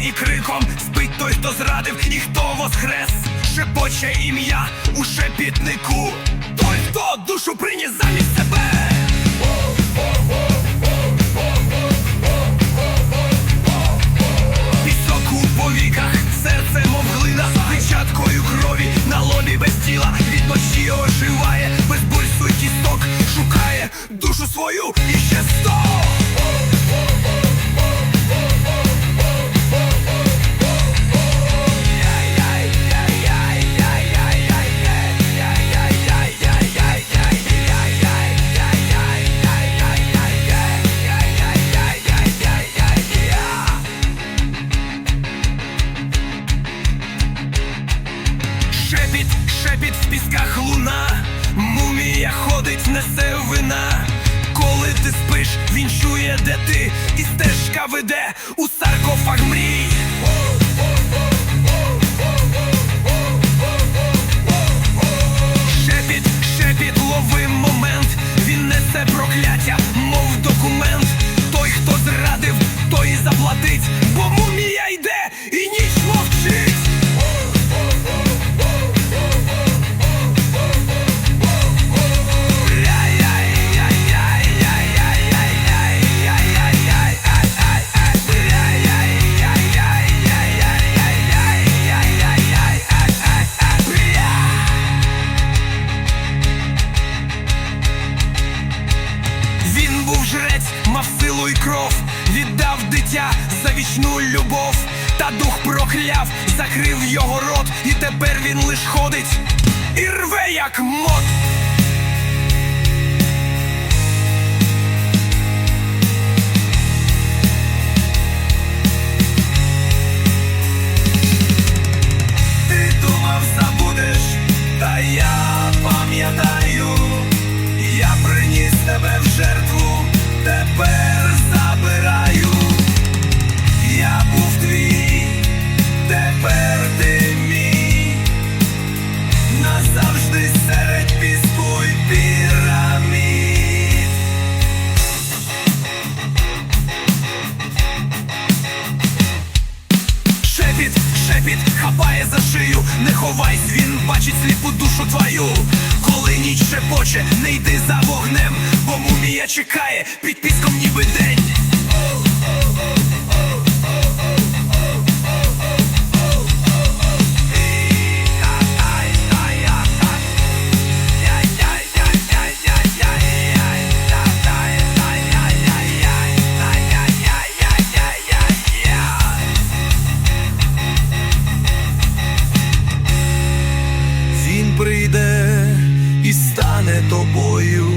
і криком спить той, хто зрадив, і хто воскрес. Шепоче ім'я у шепітнику. Той, хто душу приніс замість себе. Пісок у повіках, серце мов глина Печаткою крові на лобі без тіла Від ночі оживає, без пульсу й кісток Шукає душу свою і ще сто Шепіт, в пісках луна, мумія ходить, несе вина. Коли ти спиш, він чує, де ти, і стежка веде у саркофаг мрій. Шепіт, шепіт, лови момент, він несе прокляття, мов документ. Той, хто зрадив, той і заплатить, бо жрець, мав силу і кров, віддав дитя за вічну любов, та дух прокляв, закрив його рот, і тепер він лиш ходить і рве, як мот. Шепіт, хапає за шию, не ховайсь, він бачить сліпу душу твою. Коли ніч шепоче, не йди за вогнем, бо мумія чекає під піском ніби день. прийде і стане тобою,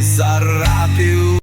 зарапів.